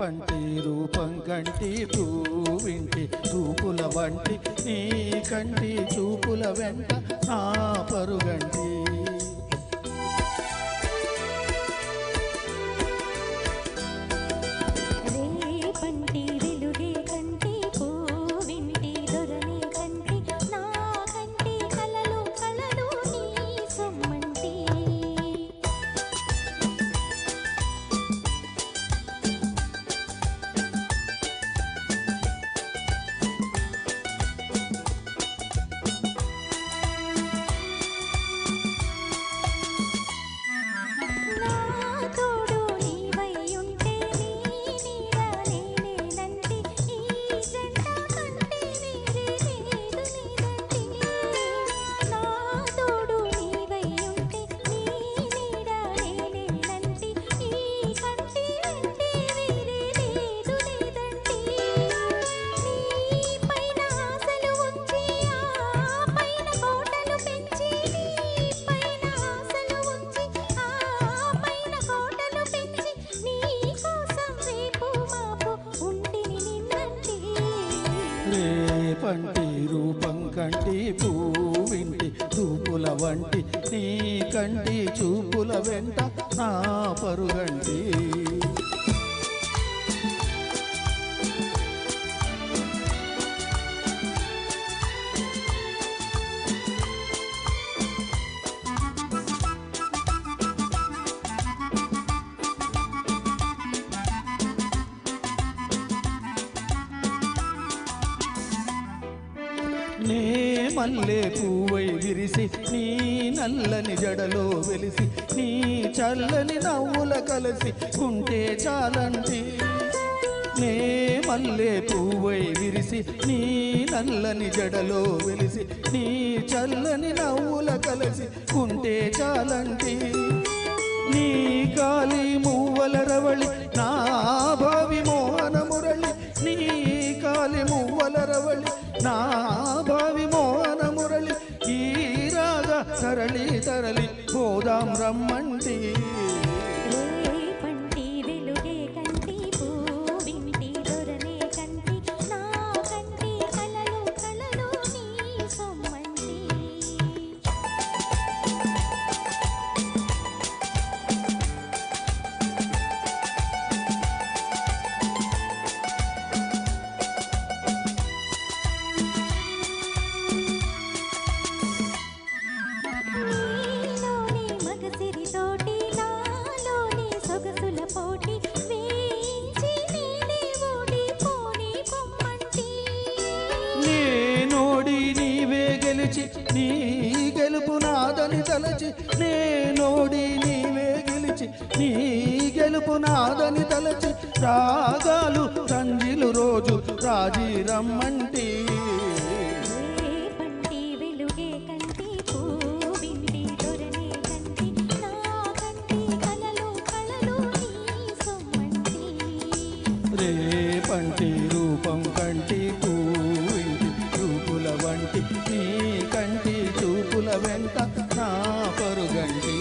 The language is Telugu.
పంటి రూపం కంటి పూవింటి చూపుల వంటి నీ కంటి చూపుల వెంట నా పరుగంటి. రేపంటి రూపం కంటి పూవింటి చూపుల వంటి నీ కంటి చూపుల వెంట నా పరుగంటి. నే మల్లె పువ్వై విరిసి నీ నల్లని జడలో వెలిసి నీ చల్లని నవ్వుల కలిసి ఉంటే చాలంటి. నే మల్లె పువ్వై విరిసి నీ నల్లని జడలో వెలిసి నీ చల్లని నవ్వుల కలిసి ఉంటే చాలంటి. నీ కాలి మువ్వల రవళి నా భావి మోహన మురళి నీ కాలి మువ్వల రవళి నా తరలి తరలి పోదాం రమ్మంటే. గెలిచి నీ గెలుపు నాదని తలచి నేనోడి నీవే గెలిచి నీ గెలుపు నాదని తలచి రాగాలు రంజిలు రోజు రాజీ రమ్మంటి. రేపంటి నా నీ రూపం కంటి పూవింటి చూపుల వంటి నీ వెంట నా పరుగంటి